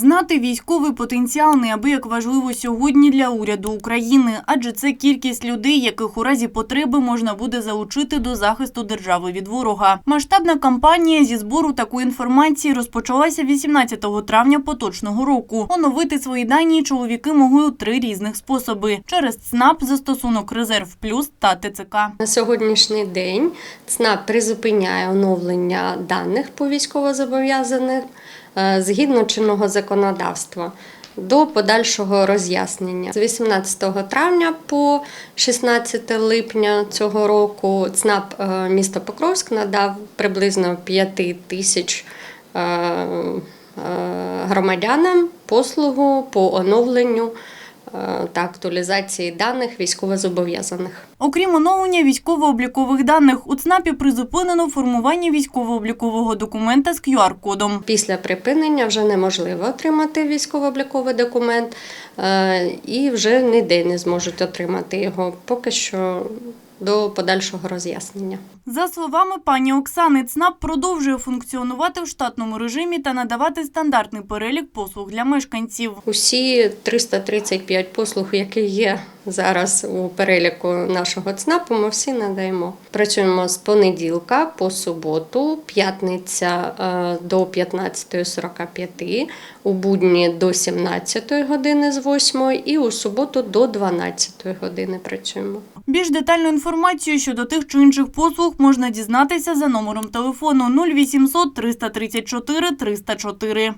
Знати військовий потенціал неабияк важливо сьогодні для уряду України, адже це кількість людей, яких у разі потреби можна буде залучити до захисту держави від ворога. Масштабна кампанія зі збору такої інформації розпочалася 18 травня поточного року. Оновити свої дані чоловіки могли у три різних способи: через ЦНАП, застосунок Резерв Плюс та ТЦК. На сьогоднішній день ЦНАП призупиняє оновлення даних по військовозобов'язаних згідно чинного законодавства до подальшого роз'яснення. З 18 травня по 16 липня цього року ЦНАП е, міста Покровськ надав приблизно 5 тисяч е, е, громадянам послугу по оновленню е, та актуалізації даних військовозобов'язаних. Окрім оновлення військово-облікових даних, у ЦНАПі призупинено формування військово-облікового документа з QR-кодом. Після припинення вже неможливо отримати військово-обліковий документ е, і вже ніде не зможуть отримати його поки що до подальшого роз'яснення. За словами пані Оксани, ЦНАП продовжує функціонувати в штатному режимі та надавати стандартний перелік послуг для мешканців. Усі 335 послуг, які є зараз у переліку нашого ЦНАПу, ми всі надаємо. Працюємо з понеділка по суботу, п'ятниця е, до 15.45, у будні до 17 години з 8 і у суботу до 12 години працюємо. Більш детальну інформацію щодо тих чи інших послуг можна дізнатися за номером телефону 0800 334 304.